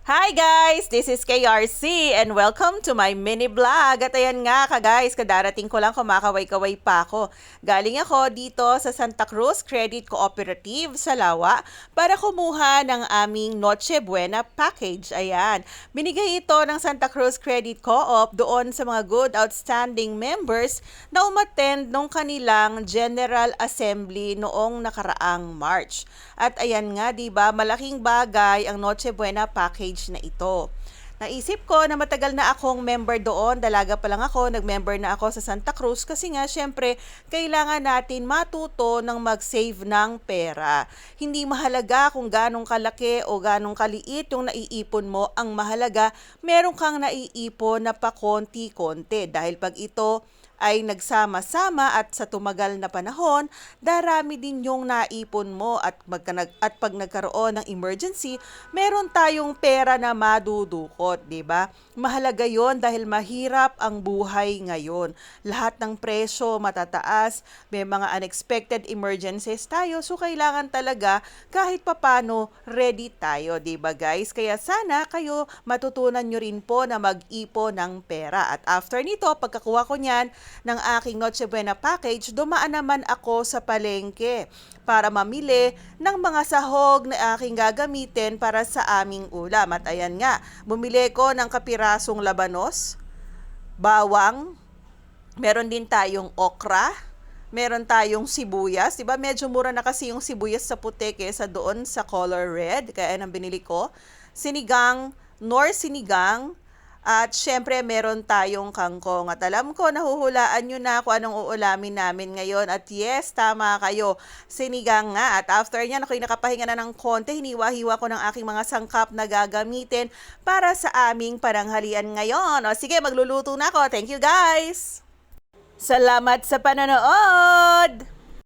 Hi guys! This is KRC and welcome to my mini vlog. At ayan nga ka guys, kadarating ko lang kumakaway-kaway pa ako. Galing ako dito sa Santa Cruz Credit Cooperative sa Lawa para kumuha ng aming Noche Buena package. Ayan. Binigay ito ng Santa Cruz Credit Co-op doon sa mga good outstanding members na umattend nung kanilang General Assembly noong nakaraang March. At ayan nga, 'di ba, malaking bagay ang Noche Buena package na ito. Naisip ko na matagal na akong member doon, dalaga pa lang ako, nag-member na ako sa Santa Cruz kasi nga syempre kailangan natin matuto ng mag-save ng pera. Hindi mahalaga kung ganong kalaki o ganong kaliit yung naiipon mo, ang mahalaga meron kang naiipon na pa konti-konti dahil pag ito ay nagsama-sama at sa tumagal na panahon, darami din yung naipon mo. At, magka, at pag nagkaroon ng emergency, meron tayong pera na madudukot, di ba? Mahalaga yon dahil mahirap ang buhay ngayon. Lahat ng presyo matataas, may mga unexpected emergencies tayo, so kailangan talaga kahit papano ready tayo, di ba guys? Kaya sana kayo matutunan nyo rin po na mag-ipo ng pera. At after nito, pagkakuha ko niyan, ng aking Noche Buena package, dumaan naman ako sa palengke para mamili ng mga sahog na aking gagamitin para sa aming ulam. At ayan nga, bumili ko ng kapirasong labanos, bawang, meron din tayong okra, meron tayong sibuyas. Diba medyo mura na kasi yung sibuyas sa puti kaysa doon sa color red. Kaya yan ang binili ko. Sinigang, nor sinigang, at syempre, meron tayong kangkong. At alam ko, nahuhulaan nyo na kung anong uulamin namin ngayon. At yes, tama kayo. Sinigang nga. At after nyan, ako'y nakapahinga na ng konti. Hiniwa-hiwa ko ng aking mga sangkap na gagamitin para sa aming paranghalian ngayon. O sige, magluluto na ako. Thank you guys! Salamat sa panonood!